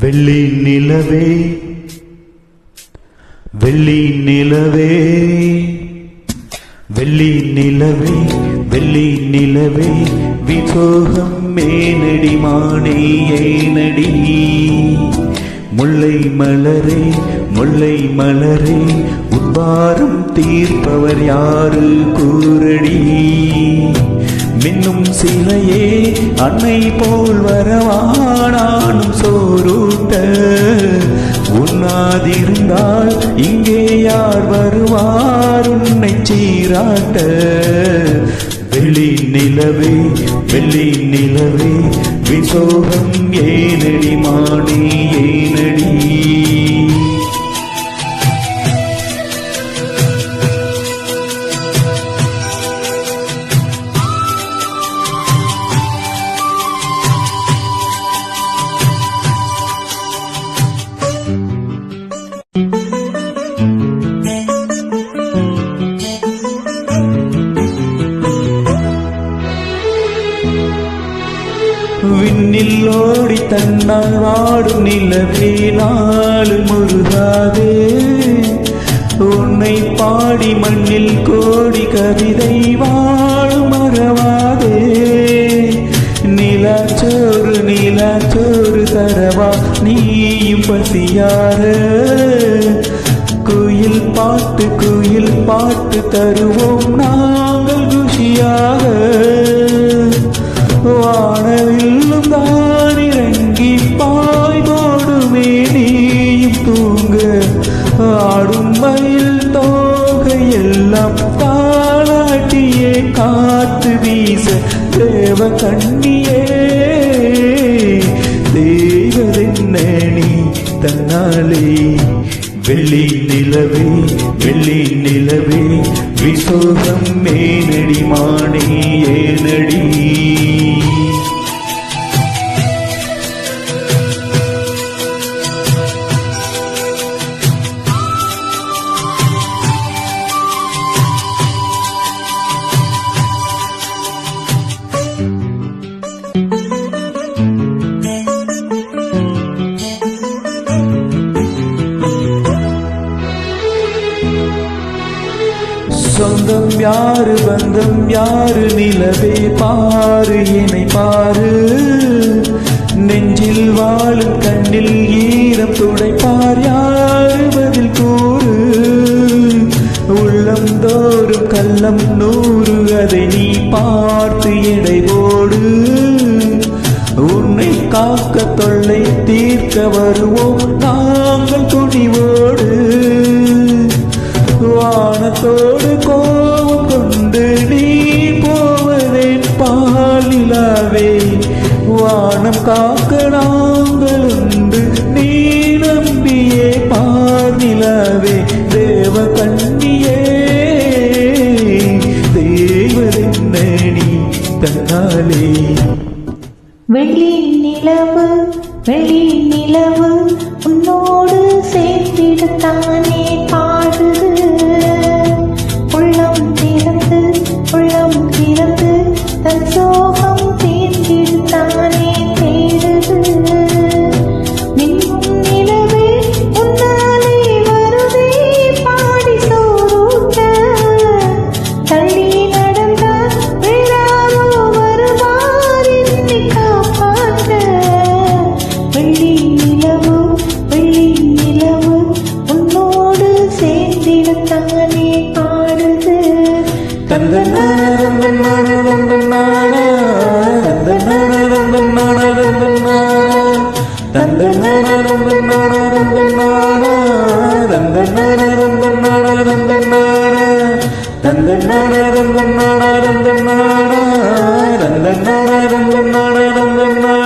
வெள்ளி நிலவே வெள்ளி நிலவே வெள்ளி நிலவே வெள்ளி நிலவே விசோகம் மேனடி மானே ஏனடி. முல்லை மலரே முல்லை மலரே உட்பாரம் தீர்ப்பவர் யாரு கூரடி மின்னும் சிலையே அன்னை போல் வரவானானும் சோரூட்ட. உண்ணாதிருந்தால் இங்கே யார் வருவார் உன்னை சீராட்ட. வெள்ளி நிலவே வெள்ளி நிலவே விசோகம் ஏ விண்ணில் ஓடி தன்னால் வாடும் நிலவே நாள் முருகாதே. உன்னை பாடி மண்ணில் கோடி கவிதை வாழும் மறவாதே. நிலாச்சோறு நிலாச்சோறு தரவா நீயும் பசியார. குயில் பாட்டு குயில் பாட்டு தருவோம் நான். ஆடும் மயில் தோகையெல்லாம் தாளாட்டியே காத்து வீச தேவ கண்ணியே. தெய்வதென்னி தன்னாலே? வெள்ளி நிலவே வெள்ளி நிலவே விசோகம் மேனடி மானே ஏனடி? சொந்தம் யாரு பந்தம் யாரு நிலவே பாரு என்னை பாரு. நெஞ்சில் வாழும் கண்ணில் ஈரம் துடைப்பார் யாரு பதில் கூறு. உள்ளம் தோறும் கள்ளம் நூறு அதை நீ பார்த்து இடைவோடு உன்னை காக்க தொல்லை தீர்க்க வருவோம் வானம் காக்க நாங்கள் உண்டு நீ நம்பியே பார்நிலாவே தேவ கண்ணியே. தேவதென்ன தன்னாலே. வெள்ளி நிலவு வெள்ளி நிலவு உன்னோடு சேர்ந்திடத்தானே. തന്തന്നാട തന്തന്നാട തന്തന്നാട തന്തന്നാട തന്തന്നാട